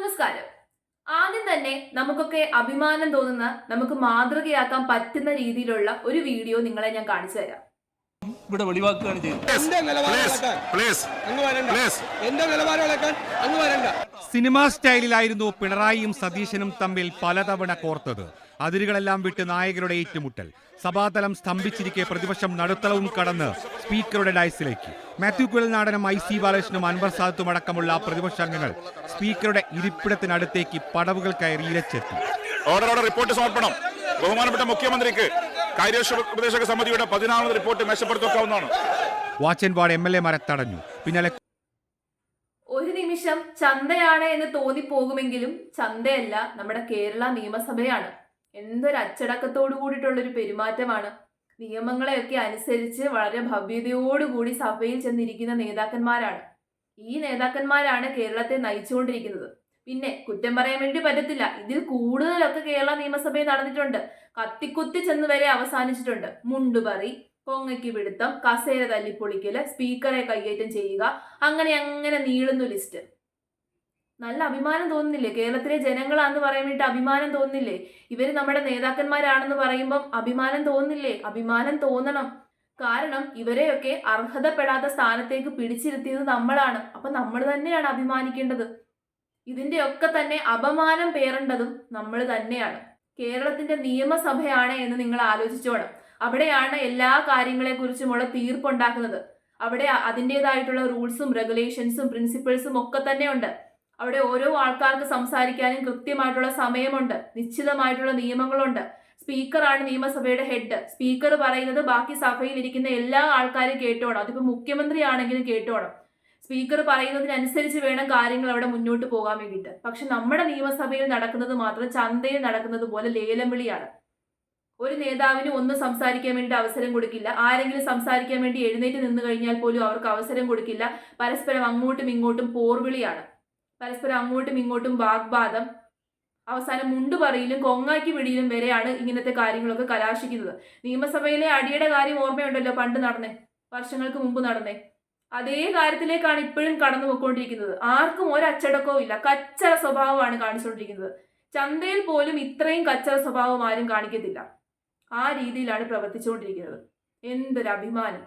നമസ്കാരം. ആദ്യം തന്നെ നമുക്കൊക്കെ അഭിമാനം തോന്നുന്ന നമുക്ക് മാതൃകയാക്കാൻ പറ്റുന്ന രീതിയിലുള്ള ഒരു വീഡിയോ നിങ്ങളെ ഞാൻ കാണിച്ചു തരാം. ഇവിടെ വെളിവാക്കുകയാണ് ചെയ്തത്. സിനിമാ സ്റ്റൈലിലായിരുന്നു പിണറായിയും സതീശനും തമ്മിൽ പലതവണ കോർത്തത്. അതിരുകളെല്ലാം വിട്ട് നായകരുടെ ഏറ്റുമുട്ടൽ. സഭാതലം സ്തംഭിച്ചിരിക്കെ പ്രതിപക്ഷം നടുത്തളവും കടന്ന് സ്പീക്കറുടെ ഡയസിലേക്ക്. മാത്യു കുഴൽനാടനും ഐ സി ബാലകൃഷ്ണനും അൻവർ സാദത്തും അടക്കമുള്ള പ്രതിപക്ഷ അംഗങ്ങൾ സ്പീക്കറുടെ ഇരിപ്പിടത്തിനടുത്തേക്ക് പടവുകൾ കയറി ഇരച്ചെത്തി. ഓർഡറോടെ റിപ്പോർട്ട് സമർപ്പണം. ബഹുമാനപ്പെട്ട മുഖ്യമന്ത്രിക്ക് കാര്യോപദേശക സമിതിയുടെ പതിനാറാമത് report മെച്ചപ്പെടുത്താവുന്നതാണ്. Watch and ward M L എമാരെ തടഞ്ഞു. പിന്നാലെ ഒരു നിമിഷം ചന്തയാണ് എന്ന് തോന്നിപ്പോകുമെങ്കിലും ചന്തയല്ല നമ്മുടെ കേരള നിയമസഭയാണ്. എന്തൊരു അച്ചടക്കത്തോടു കൂടിയിട്ടുള്ള ഒരു പെരുമാറ്റമാണ്. നിയമങ്ങളെയൊക്കെ അനുസരിച്ച് വളരെ ഭവ്യതയോടുകൂടി സഭയിൽ ചെന്നിരിക്കുന്ന നേതാക്കന്മാരാണ്. ഈ നേതാക്കന്മാരാണ് കേരളത്തെ നയിച്ചുകൊണ്ടിരിക്കുന്നത്. പിന്നെ കുറ്റം പറയാൻ വേണ്ടി പറ്റത്തില്ല. ഇതിൽ കൂടുതലൊക്കെ കേരള നിയമസഭയിൽ നടന്നിട്ടുണ്ട്. കത്തിക്കുത്തി ചെന്ന് വരെ അവസാനിച്ചിട്ടുണ്ട്. മുണ്ടുപറി കൊങ്ങയ്ക്ക് പിടുത്തം കസേര തല്ലിപ്പൊളിക്കൽ സ്പീക്കറെ കൈയേറ്റം ചെയ്യുക അങ്ങനെ അങ്ങനെ നീളുന്നു ലിസ്റ്റ്. നല്ല അഭിമാനം തോന്നുന്നില്ലേ? കേരളത്തിലെ ജനങ്ങളാന്ന് പറയാൻ വേണ്ടിയിട്ട് അഭിമാനം തോന്നുന്നില്ലേ? ഇവർ നമ്മുടെ നേതാക്കന്മാരാണെന്ന് പറയുമ്പം അഭിമാനം തോന്നുന്നില്ലേ? അഭിമാനം തോന്നണം. കാരണം ഇവരെയൊക്കെ അർഹതപ്പെടാത്ത സ്ഥാനത്തേക്ക് പിടിച്ചിരുത്തിയത് നമ്മളാണ്. അപ്പൊ നമ്മൾ തന്നെയാണ് അഭിമാനിക്കേണ്ടത്. ഇതിന്റെയൊക്കെ തന്നെ അപമാനം പേറേണ്ടതും നമ്മൾ തന്നെയാണ്. കേരളത്തിന്റെ നിയമസഭയാണ് എന്ന് നിങ്ങൾ ആലോചിച്ചോണം. അവിടെയാണ് എല്ലാ കാര്യങ്ങളെക്കുറിച്ചുമുള്ള തീർപ്പുണ്ടാക്കുന്നത്. അവിടെ അതിന്റെതായിട്ടുള്ള റൂൾസും റെഗുലേഷൻസും പ്രിൻസിപ്പിൾസും ഒക്കെ തന്നെ ഉണ്ട് അവിടെ ഓരോ ആൾക്കാർക്ക് സംസാരിക്കാനും കൃത്യമായിട്ടുള്ള സമയമുണ്ട്. നിശ്ചിതമായിട്ടുള്ള നിയമങ്ങളുണ്ട്. സ്പീക്കറാണ് നിയമസഭയുടെ ഹെഡ്. സ്പീക്കർ പറയുന്നത് ബാക്കി സഭയിൽ ഇരിക്കുന്ന എല്ലാ ആൾക്കാരും കേട്ടോണം. അതിപ്പോ മുഖ്യമന്ത്രി ആണെങ്കിലും കേട്ടോണം. സ്പീക്കർ പറയുന്നതിനനുസരിച്ച് വേണം കാര്യങ്ങൾ അവിടെ മുന്നോട്ട് പോകാൻ വേണ്ടിയിട്ട്. പക്ഷെ നമ്മുടെ നിയമസഭയിൽ നടക്കുന്നത് മാത്രം ചന്തയിൽ നടക്കുന്നത് പോലെ ലേലം വിളിയാണ് ഒരു നേതാവിന് ഒന്നും സംസാരിക്കാൻ വേണ്ടി അവസരം കൊടുക്കില്ല. ആരെങ്കിലും സംസാരിക്കാൻ വേണ്ടി എഴുന്നേറ്റ് നിന്ന് കഴിഞ്ഞാൽ പോലും അവർക്ക് അവസരം കൊടുക്കില്ല. പരസ്പരം അങ്ങോട്ടും ഇങ്ങോട്ടും പോർവിളിയാണ്. പരസ്പരം അങ്ങോട്ടും ഇങ്ങോട്ടും വാഗ്വാദം അവസാനം മുണ്ടു പറയിലും കൊങ്ങാക്കി പിടിയിലും വരെയാണ് ഇങ്ങനത്തെ കാര്യങ്ങളൊക്കെ കലാശിക്കുന്നത്. നിയമസഭയിലെ അടിയുടെ കാര്യം ഓർമ്മയുണ്ടല്ലോ പണ്ട് നടന്നേ വർഷങ്ങൾക്ക് മുമ്പ് നടന്നേ. അതേ കാര്യത്തിലേക്കാണ് ഇപ്പോഴും കടന്നു പോയിക്കൊണ്ടിരിക്കുന്നത് ആർക്കും ഒരു ഇല്ല. കച്ചറ സ്വഭാവമാണ് കാണിച്ചുകൊണ്ടിരിക്കുന്നത്. ചന്തയിൽ പോലും ഇത്രയും കച്ചറ സ്വഭാവം ആരും കാണിക്കത്തില്ല. ആ രീതിയിലാണ് പ്രവർത്തിച്ചുകൊണ്ടിരിക്കുന്നത്. എന്തൊരു അഭിമാനം